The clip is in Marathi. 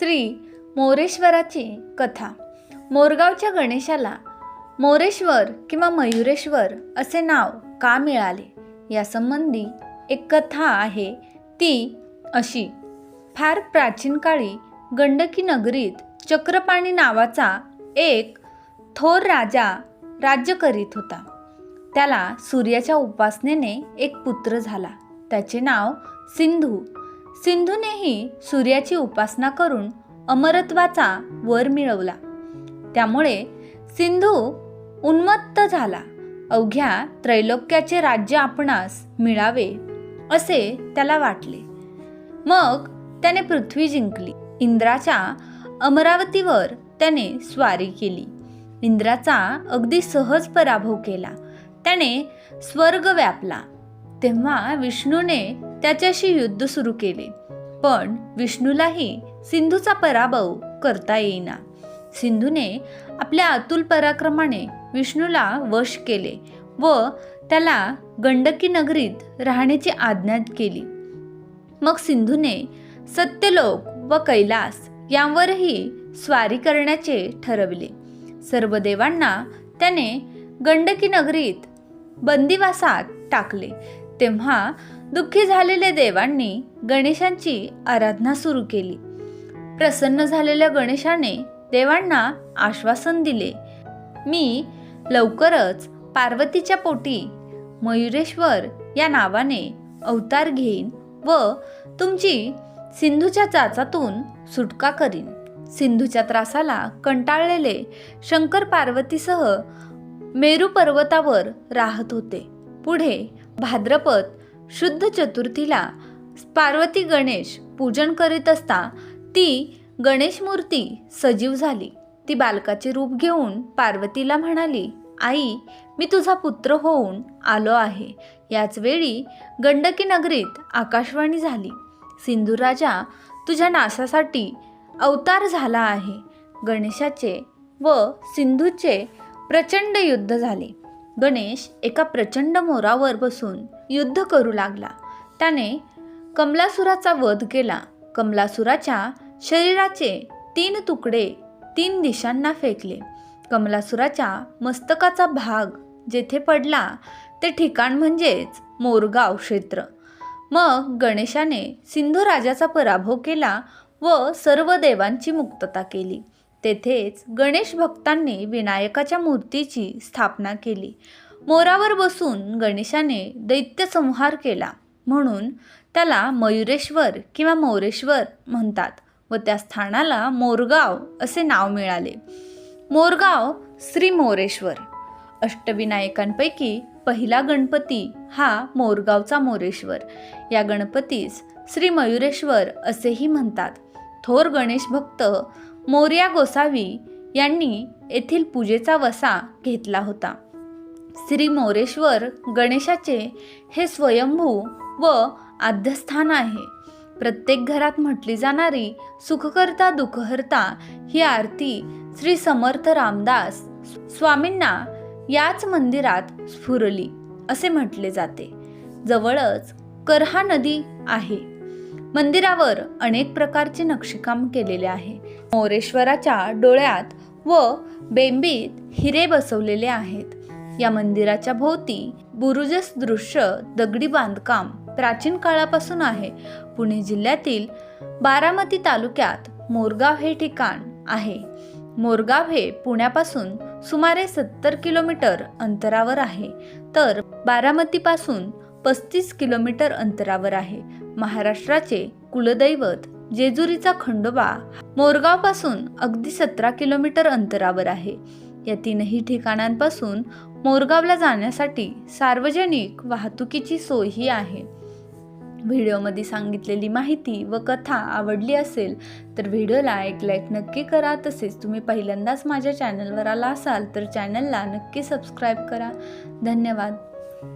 श्री मोरेश्वराची कथा. मोरगावच्या गणेशाला मोरेश्वर किंवा मयुरेश्वर असे नाव का मिळाले? यासंबंधी एक कथा आहे ती अशी. फार प्राचीन काळी गंडकी नगरीत चक्रपाणी नावाचा एक थोर राजा राज्य करीत होता. त्याला सूर्याच्या उपासनेने एक पुत्र झाला. त्याचे नाव सिंधू. सिंधूनेही सूर्याची उपासना करून अमरत्वाचा वर मिळवला. त्यामुळे सिंधू उन्मत्त झाला. अवघ्या त्रैलोक्याचे राज्य आपणास मिळावे असे त्याला वाटले. मग त्याने पृथ्वी जिंकली. इंद्राच्या अमरावतीवर त्याने स्वारी केली. इंद्राचा अगदी सहज पराभव केला. त्याने स्वर्ग व्यापला. तेव्हा विष्णूने त्याच्याशी युद्ध सुरू केले. पण विष्णूलाही सिंधूचा पराभव करता येईना. सिंधूने आपल्या अतुल पराक्रमाने विष्णूला वश केले व त्याला गंडकी नगरीत राहण्याची आज्ञा केली. मग सिंधूने सत्यलोक व कैलास यांवरही स्वारी करण्याचे ठरवले. सर्व देवांना त्याने गंडकी नगरीत बंदिवासात टाकले. तेव्हा दुःखी झालेल्या देवांनी गणेशांची आराधना सुरू केली. प्रसन्न झालेल्या गणेशाने देवांना आश्वासन दिले मी लवकरच पार्वतीच्या पोटी मयुरेश्वर या नावाने अवतार घेईन व तुमची सिंधूच्या चाचातून सुटका करीन. सिंधूच्या त्रासाला कंटाळलेले शंकर पार्वतीसह मेरू पर्वतावर राहत होते. पुढे भाद्रपद शुद्ध चतुर्थीला पार्वती गणेश पूजन करीत असता ती गणेश मूर्ती सजीव झाली. ती बालकाचे रूप घेऊन पार्वतीला म्हणाली आई मी तुझा पुत्र होऊन आलो आहे. याच वेळी गंडकी नगरीत आकाशवाणी झाली. सिंधू राजा तुझ्या नाशासाठी अवतार झाला आहे. गणेशाचे व सिंधूचे प्रचंड युद्ध झाले. गणेश एका प्रचंड मोरावर बसून युद्ध करू लागला. त्याने कमलासुराचा वध केला. कमलासुराच्या शरीराचे तीन तुकडे तीन दिशांना फेकले. कमलासुराच्या मस्तकाचा भाग जेथे पडला ते ठिकाण म्हणजेच मोरगाव क्षेत्र. मग गणेशाने सिंधू राजाचा पराभव केला व सर्व देवांची मुक्तता केली. तेथेच गणेश भक्तांनी विनायकाच्या मूर्तीची स्थापना केली. मोरावर बसून गणेशाने दैत्यसंहार केला म्हणून त्याला मयुरेश्वर किंवा मोरेश्वर म्हणतात व त्या स्थानाला मोरगाव असे नाव मिळाले. मोरगाव श्री मोरेश्वर. अष्टविनायकांपैकी पहिला गणपती हा मोरगावचा मोरेश्वर. या गणपतीस श्री मयुरेश्वर असेही म्हणतात. थोर गणेश भक्त मोर्या गोसावी यांनी येथील पूजेचा वसा घेतला होता. श्री मोरेश्वर गणेशाचे हे स्वयंभू व आद्यस्थान आहे. प्रत्येक घरात म्हटली जाणारी सुखकर्ता दुःखहर्ता ही आरती श्री समर्थ रामदास स्वामींना याच मंदिरात स्फुरली असे म्हटले जाते. जवळच करहा नदी आहे. मंदिरावर अनेक प्रकारचे नक्षीकाम केलेले आहे. मोरेश्वराच्या डोळ्यात व बेंबीत हिरे बसवलेले आहेत. या मंदिराच्या भोवती बुरुजस दृश्य दगडी बांधकाम प्राचीन काळापासून आहे. पुणे जिल्ह्यातील बारामती तालुक्यात मोरगाव हे ठिकाण आहे. मोरगाव हे पुण्यापासून सुमारे सत्तर किलोमीटर अंतरावर आहे. तर बारामतीपासून पस्तीस किलोमीटर अंतरावर आहे. महाराष्ट्राचे कुलदैवत जेजुरीचा खंडोबा मोरगावपासून अगदी सतरा किलोमीटर अंतरावर आहे. या तीनही ठिकाणांपासून मोरगावला जाण्यासाठी सार्वजनिक वाहतुकीची सोयही आहे. व्हिडिओमध्ये सांगितलेली माहिती व कथा आवडली असेल तर व्हिडिओला एक लाईक नक्की करा. तसेच तुम्ही पहिल्यांदाच माझ्या चॅनलवर आला असाल तर चॅनलला नक्की सबस्क्राईब करा. धन्यवाद.